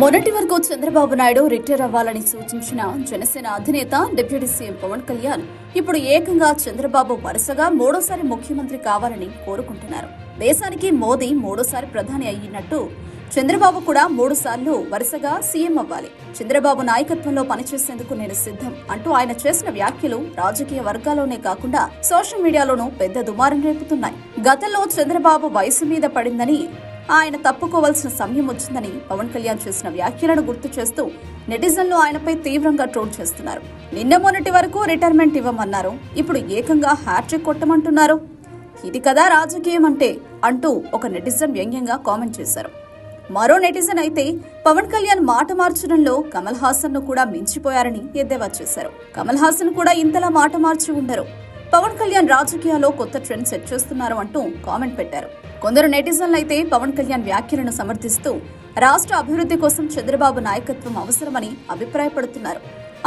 మొన్నటి వరకు చంద్రబాబు నాయుడు రిటైర్ అవ్వాలని సూచించిన జనసేన అధినేత డిప్యూటీ సీఎం పవన్ కళ్యాణ్ ఇప్పుడు ఏకంగా చంద్రబాబు వరుసగా మూడోసారి ముఖ్యమంత్రి కావాలని కోరుకుంటున్నారు. దేశానికి మోదీ మూడోసారి ప్రధాని అయ్యినట్టు చంద్రబాబు కూడా మూడు సార్లు వరుసగా సీఎం అవ్వాలి. చంద్రబాబు నాయకత్వంలో పనిచేసేందుకు నేను సిద్ధం అంటూ ఆయన చేసిన వ్యాఖ్యలు రాజకీయ వర్గాల్లోనే కాకుండా సోషల్ మీడియాలోనూ పెద్ద దుమారం రేపుతున్నాయి. గతంలో చంద్రబాబు వయసు మీద పడిందని ఆయన తప్పుకోవాల్సిన సమయం వచ్చిందని పవన్ కళ్యాణ్ చేసిన వ్యాఖ్యలను గుర్తు చేస్తూ నెటిజన్లు ఆయనపై తీవ్రంగా ట్రోల్ చేస్తున్నారు. నిన్న మొన్నటి వరకు రిటైర్మెంట్ ఇవ్వమన్నారు. ఇప్పుడు ఏకంగా హ్యాట్రిక్ కొట్టమంటున్నారు. ఇది కదా రాజకీయం అంటే అంటూ ఒక నెటిజన్ వ్యంగ్యంగా కామెంట్ చేశారు. మరో నెటిజన్ అయితే పవన్ కళ్యాణ్ మాట మార్చడంలో కమల్ హాసన్ను కూడా మించిపోయారని ఎద్దేవా చేశారు. కమల్ హాసన్ కూడా ఇంతలా మాట మార్చి ఉండరు. పవన్ కళ్యాణ్ రాజకీయాల్లో కొత్త ట్రెండ్ సెట్ చేస్తున్నారు అంటూ కామెంట్ పెట్టారు. కొందరు నెటిజన్లు అయితే పవన్ కళ్యాణ్ వ్యాఖ్యలను సమర్థిస్తూ రాష్ట్ర అభివృద్ధి కోసం చంద్రబాబు నాయకత్వం అవసరమని అభిప్రాయపడుతున్నారు.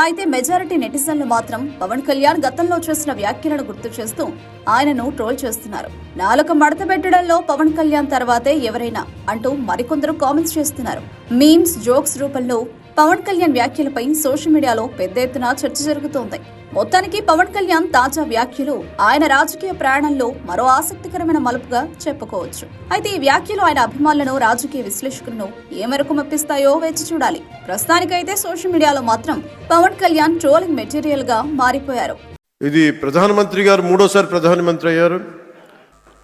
అయితే మెజారిటీ నెటిజన్లు మాత్రం పవన్ కళ్యాణ్ గతంలో చేసిన వ్యాఖ్యలను గుర్తు చేస్తూ ఆయనను ట్రోల్ చేస్తున్నారు. నాలుక మడత పెట్టడంలో పవన్ కళ్యాణ్ తర్వాతే ఎవరైనా అంటూ మరికొందరు కామెంట్స్ చేస్తున్నారు. మీమ్స్ జోక్స్ రూపంలో పవన్ కళ్యాణ్ వ్యాఖ్యలపై సోషల్ మీడియాలో పెద్ద ఎత్తున చర్చ జరుగుతోంది. మొత్తానికి పవన్ కళ్యాణ్ తాజా వ్యాఖ్యలు. ఆయన రాజకీయ ప్రయాణంలో మరో ఆసక్తికరమైన మలుపుగా చెప్పుకోవచ్చు. అయితే ఈ వ్యాఖ్యలు ఆయన అభిమానులను రాజకీయ విశ్లేషకులను ఏ మేరకు మెప్పిస్తాయో వేచి చూడాలి. ప్రస్తుతానికైతే సోషల్ మీడియాలో మాత్రం పవన్ కళ్యాణ్ ట్రోలింగ్ మెటీరియల్గా మారిపోయారు. ఇది ప్రధానమంత్రి గారు మూడోసారి ప్రధానమంత్రి అయ్యారు.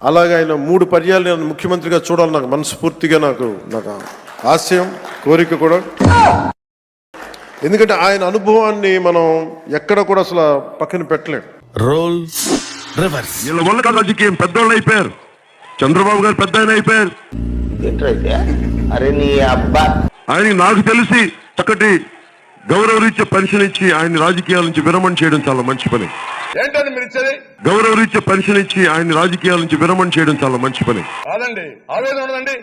అలాగే ఆయన మూడు పర్యాలు నేను ముఖ్యమంత్రిగా చూడాలి నాకు మనస్ఫూర్తిగా నాకు నాకు ఆశయం కోరిక కూడా. ఎందుకంటే ఆయన అనుభవాన్ని మనం ఎక్కడ కూడా అసలు పక్కన పెట్టలేం. రోల్ రివర్స్ వీళ్ళ వల్ల కాదు రాజకీయం పెద్దోళ్ళు అయిపోయారు. చంద్రబాబు గారు పెద్ద ఆయన అయిపోయారు. అరే నీ అబ్బా. ఆయన నాకు తెలిసి చక్కటి గౌరవరీత్యా పెన్షన్ ఇచ్చి ఆయన రాజకీయాల నుంచి విరమణ చేయడం చాలా మంచి పని. ఏంటండి మీరు ఇచ్చేది? గౌరవరీత్యా పెన్షన్ ఇచ్చి ఆయన రాజకీయాల నుంచి విరమణ చేయడం చాలా మంచి పని. కాదండి. ఆవేదన ఉండదండి.